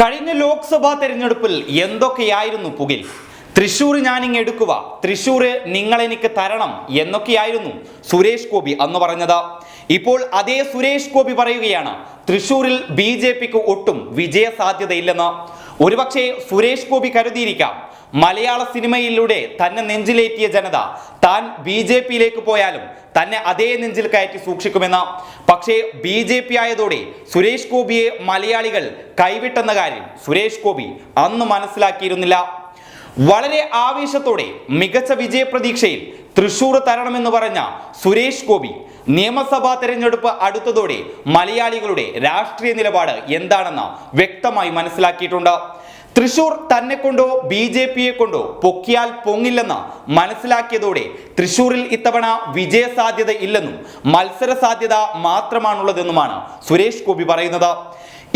കഴിഞ്ഞ ലോക്സഭാ തെരഞ്ഞെടുപ്പിൽ എന്തൊക്കെയായിരുന്നു പുകിൽ? തൃശ്ശൂർ ഞാനിങ് എടുക്കുക. തൃശൂർ നിങ്ങളെനിക്ക് തരണം എന്നൊക്കെയായിരുന്നു സുരേഷ് ഗോപി അന്ന് പറഞ്ഞത്. ഇപ്പോൾ അതേ സുരേഷ് ഗോപി പറയുകയാണ് തൃശ്ശൂരിൽ ബി ജെ പിക്ക് ഒട്ടും വിജയ സാധ്യതയില്ലെന്ന് ഒരുപക്ഷെ സുരേഷ് ഗോപി കരുതിയിരിക്കാം മലയാള സിനിമയിലൂടെ തന്നെ നെഞ്ചിലേറ്റിയ ജനത താൻ ബി ജെ പിയിലേക്ക് പോയാലും തന്നെ അതേ നെഞ്ചിൽ കയറ്റി സൂക്ഷിക്കുമെന്ന്. പക്ഷേ ബി ജെ പി ആയതോടെ സുരേഷ് ഗോപിയെ മലയാളികൾ കൈവിട്ടെന്ന കാര്യം സുരേഷ് ഗോപി അന്ന് മനസ്സിലാക്കിയിരുന്നില്ല. വളരെ ആവേശത്തോടെ മികച്ച വിജയപ്രതീക്ഷയിൽ തൃശൂർ തരണമെന്ന് പറഞ്ഞ സുരേഷ് ഗോപി നിയമസഭാ തെരഞ്ഞെടുപ്പ് അടുത്തതോടെ മലയാളികളുടെ രാഷ്ട്രീയ നിലപാട് എന്താണെന്ന് വ്യക്തമായി മനസ്സിലാക്കിയിട്ടുണ്ട്. തൃശൂർ തന്നെ കൊണ്ടോ ബി ജെ പിയെ കൊണ്ടോ പൊക്കിയാൽ പൊങ്ങില്ലെന്ന് മനസ്സിലാക്കിയതോടെ തൃശൂരിൽ ഇത്തവണ വിജയ സാധ്യത ഇല്ലെന്നും മത്സര സാധ്യത മാത്രമാണുള്ളതെന്നുമാണ് സുരേഷ് ഗോപി പറയുന്നത്.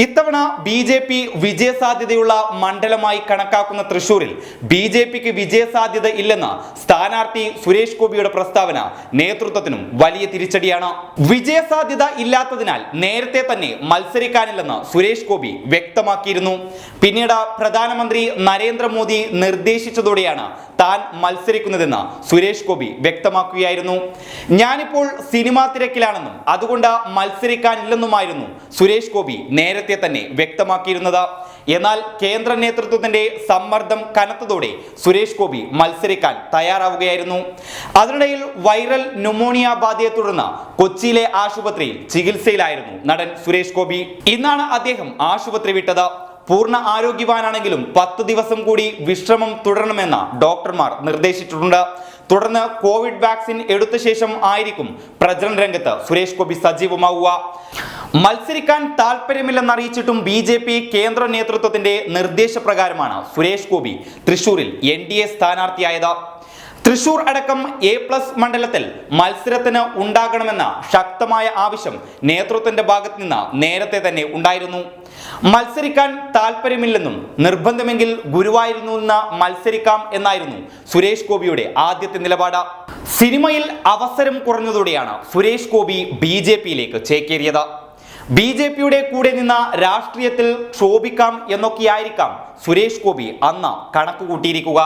ഇത്തവണ ബി ജെ പി വിജയസാധ്യതയുള്ള മണ്ഡലമായി കണക്കാക്കുന്ന തൃശൂരിൽ ബി ജെ പിക്ക് വിജയസാധ്യത ഇല്ലെന്ന സ്ഥാനാർത്ഥി സുരേഷ് ഗോപിയുടെ പ്രസ്താവന നേതൃത്വത്തിനും വലിയ തിരിച്ചടിയാണ്. വിജയസാധ്യത ഇല്ലാത്തതിനാൽ നേരത്തെ തന്നെ മത്സരിക്കാനില്ലെന്ന് സുരേഷ് ഗോപി വ്യക്തമാക്കിയിരുന്നു. പിന്നീട് പ്രധാനമന്ത്രി നരേന്ദ്രമോദി നിർദ്ദേശിച്ചതോടെയാണ് താൻ മത്സരിക്കുന്നതെന്ന് സുരേഷ് ഗോപി വ്യക്തമാക്കുകയായിരുന്നു. ഞാനിപ്പോൾ സിനിമാ തിരക്കിലാണെന്നും അതുകൊണ്ട് മത്സരിക്കാനില്ലെന്നുമായിരുന്നു സുരേഷ് ഗോപി നേരത്തെ തന്നെ വ്യക്തമാക്കിയിരുന്നത്. എന്നാൽ കേന്ദ്ര നേതൃത്വത്തിന്റെ സമ്മർദ്ദം കനത്തതോടെ സുരേഷ് ഗോപി മത്സരിക്കാൻ തയ്യാറാവുകയായിരുന്നു. അതിനിടയിൽ വൈറൽ ന്യൂമോണിയ ബാധയെ തുടർന്ന് കൊച്ചിയിലെ ആശുപത്രിയിൽ ചികിത്സയിലായിരുന്നു നടൻ സുരേഷ് ഗോപി. ഇന്നാണ് അദ്ദേഹം ആശുപത്രി വിട്ടത്. പൂർണ ആരോഗ്യവാനാണെങ്കിലും പത്ത് ദിവസം കൂടി വിശ്രമം തുടരണമെന്ന് ഡോക്ടർമാർ നിർദ്ദേശിച്ചിട്ടുണ്ട്. തുടർന്ന് കോവിഡ് വാക്സിൻ എടുത്ത ശേഷം ആയിരിക്കും പ്രചരണ രംഗത്ത് സുരേഷ് ഗോപി സജീവമാവുക. മത്സരിക്കാൻ താല്പര്യമില്ലെന്ന് അറിയിച്ചിട്ടും ബി ജെ പി കേന്ദ്ര നേതൃത്വത്തിന്റെ നിർദ്ദേശപ്രകാരമാണ് സുരേഷ് ഗോപി തൃശൂരിൽ എൻ ഡി എ സ്ഥാനാർത്ഥിയായത്. തൃശൂർ അടക്കം എ പ്ലസ് മണ്ഡലത്തിൽ മത്സരത്തിന് ഉണ്ടാകണമെന്ന ശക്തമായ ആവശ്യം നേതൃത്വത്തിന്റെ ഭാഗത്ത് നിന്ന് നേരത്തെ തന്നെ ഉണ്ടായിരുന്നു. മത്സരിക്കാൻ താല്പര്യമില്ലെന്നും നിർബന്ധമെങ്കിൽ ഗുരുവായൂരിൽ നിന്ന് മത്സരിക്കാം എന്നായിരുന്നു സുരേഷ് ഗോപിയുടെ ആദ്യത്തെ നിലപാട്. സിനിമയിൽ അവസരം കുറഞ്ഞതോടെയാണ് സുരേഷ് ഗോപി ബി ജെ പിയിലേക്ക് ചേക്കേറിയത്. ബി ജെ പിയുടെ കൂടെ നിന്ന രാഷ്ട്രീയത്തിൽ ക്ഷോഭിക്കാം എന്നൊക്കെയായിരിക്കാം സുരേഷ് ഗോപി അന്ന് കണക്കുകൂട്ടിയിരിക്കുക.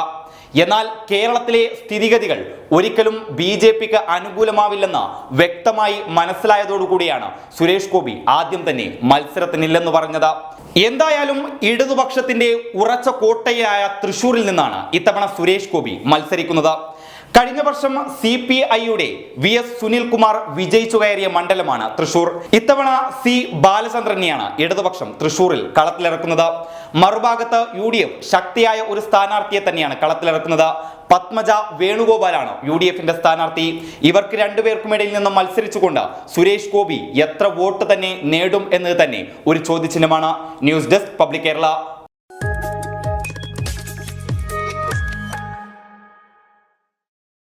എന്നാൽ കേരളത്തിലെ സ്ഥിതിഗതികൾ ഒരിക്കലും ബി ജെ പിക്ക് അനുകൂലമാവില്ലെന്ന് വ്യക്തമായി മനസ്സിലായതോടുകൂടിയാണ് സുരേഷ് ഗോപി ആദ്യം തന്നെ മത്സരത്തിനില്ലെന്ന് പറഞ്ഞത്. എന്തായാലും ഇടതുപക്ഷത്തിന്റെ ഉറച്ച കോട്ടയായ തൃശൂരിൽ നിന്നാണ് ഇത്തവണ സുരേഷ് ഗോപി മത്സരിക്കുന്നത്. കഴിഞ്ഞ വർഷം സി പി ഐയുടെ വി എസ് സുനിൽകുമാർ വിജയിച്ചു കയറിയ മണ്ഡലമാണ് തൃശൂർ. ഇത്തവണ സി ബാലചന്ദ്രനെയാണ് ഇടതുപക്ഷം തൃശൂരിൽ കളത്തിലിറക്കുന്നത്. മറുഭാഗത്ത് യു ഡി എഫ് ശക്തിയായ ഒരു സ്ഥാനാർത്ഥിയെ തന്നെയാണ് കളത്തിലിറക്കുന്നത്. പത്മജ വേണുഗോപാലാണ് യു ഡി എഫിന്റെ സ്ഥാനാർത്ഥി. ഇവർക്ക് രണ്ടുപേർക്കുമിടയിൽ നിന്ന് മത്സരിച്ചുകൊണ്ട് സുരേഷ് ഗോപി എത്ര വോട്ട് തന്നെ നേടും എന്നത് തന്നെ ഒരു ചോദ്യചിഹ്നമാണ്. News desk public Kerala.